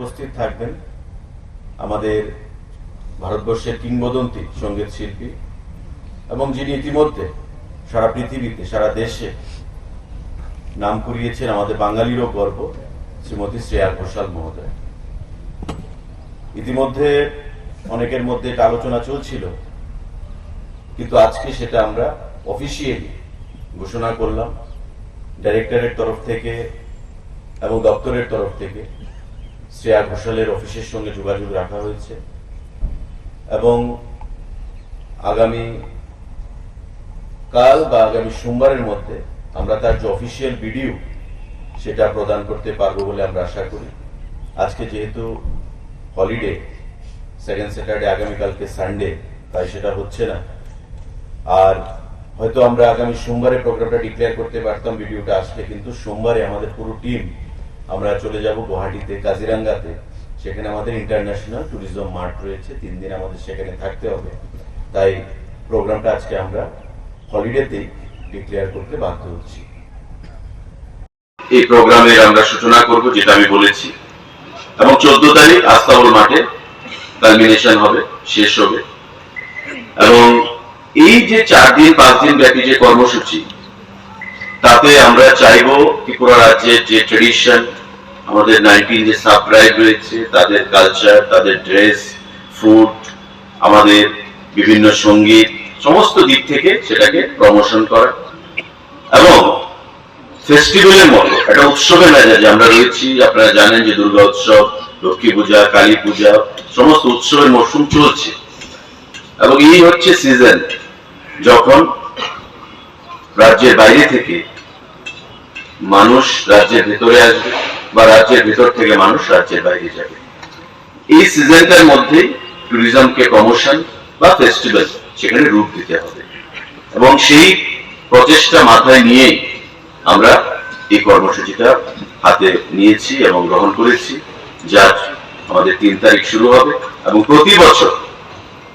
উপস্থিত থাকবেন আমাদের ভারতবর্ষের কিংবদন্তি সংগীত শিল্পী এবং যিনি ইতিমধ্যে সারা পৃথিবীতে, সারা দেশে নাম কুড়িয়েছেন আমাদের বাঙালিরও গর্ব, শ্রীমতী শ্রেয়া ঘোষাল মহোদয়। ইতিমধ্যে অনেকের মধ্যে এটা আলোচনা চলছিল, কিন্তু আজকে সেটা আমরা অফিসিয়ালি ঘোষণা করলাম ডাইরেক্টরের তরফ থেকে এবং দপ্তরের তরফ থেকে। শ্রেয়া ঘোষালের অফিসের সঙ্গে যোগাযোগ রাখা হয়েছে এবং আগামী কাল বা আগামী সোমবারের মধ্যে আমরা তার যে অফিসিয়াল ভিডিও সেটা প্রদান করতে পারব বলে আমরা আশা করি। আজকে যেহেতু হলিডে সেকেন্ড স্যাটারডে আগামীকালকে সানডে তাই সেটা হচ্ছে না। আর হয়তো আমরা আগামী সোমবারে প্রোগ্রামটা ডিক্লেয়ার করতে পারতাম ভিডিওটা আসলে, কিন্তু সোমবারে আমাদের পুরো টিম আমরা চলে যাব গুয়াহাটিতে, কাজিরাঙ্গাতে। সেখানে আমাদের ইন্টারন্যাশনাল ট্যুরিজম মার্ট রয়েছে। তিন দিন আমাদের সেখানে থাকতে হবে। তাই প্রোগ্রামটা আজকে আমরা হলিডেতেই ডিক্লেয়ার করতে বাধ্য হচ্ছি। এই প্রোগ্রামের আমরা সূচনা করব, যেটা আমি বলেছি। এবং চোদ্দ তারিখ আস্তাবল মাঠে কালমিনেশন হবে, শেষ হবে। এবং এই যে চার দিন, পাঁচ দিন ব্যাপী যে কর্মসূচি তাতে আমরা চাইব ত্রিপুরা রাজ্যের যে ট্রেডিশন আমাদের নাইনটিন যে সাব ট্রাইব রয়েছে, তাদের কালচার তাদের ড্রেস ফুড আমাদের বিভিন্ন সংগীত, সমস্ত দিক থেকে সেটাকে প্রমোশন করা। এবং ফেস্টিভ্যালের মতো একটা উৎসবের মেজাজে আমরা রয়েছি, আপনারা জানেন যে দুর্গা উৎসব, লক্ষ্মী পূজা, কালী পূজা, সমস্ত উৎসবের মরশুম চলছে। এবং এই হচ্ছে সিজন যখন রাজ্যের বাইরে থেকে মানুষ রাজ্যের ভেতরে আসবে বা রাজ্যের ভেতর থেকে মানুষ রাজ্যের বাইরে যাবে। এই সিজনটার মধ্যে ট্যুরিজমকে প্রমোশন বা ফেস্টিভ্যাল সেখানে রূপ দিতে হবে। এবং সেই প্রচেষ্টা মাথায় নিয়ে আমরা এই কর্মসূচিটা হাতে নিয়েছি এবং গ্রহণ করেছি যার আমাদের তিন তারিখ শুরু হবে এবং প্রতি বছর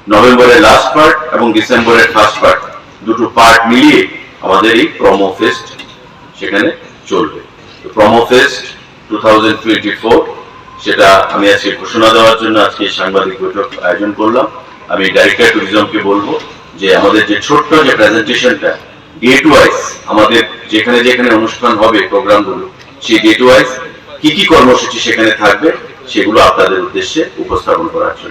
নভেম্বরের লাস্ট পার্ট এবং ডিসেম্বরের ফার্স্ট পার্ট দুটো পার্ট মিলিয়ে আমাদের এই প্রমো ফেস্ট সেখানে চলবে। প্রমো ফেস্ট টু সেটা আমি আজকে ঘোষণা দেওয়ার জন্য আজকে সাংবাদিক বৈঠক আয়োজন করলাম। আমি ডাইরেক্টর ট্যুরিজমকে বলব যে আমাদের যে ছোট্ট যে প্রেজেন্টেশনটা ডেট ওয়াইজ আমাদের যেখানে যেখানে অনুষ্ঠান হবে প্রোগ্রামগুলো, সেই ডেট ওয়াইজ কি কি কর্মসূচি সেখানে থাকবে সেগুলো আপনাদের উদ্দেশ্যে উপস্থাপন করার জন্য।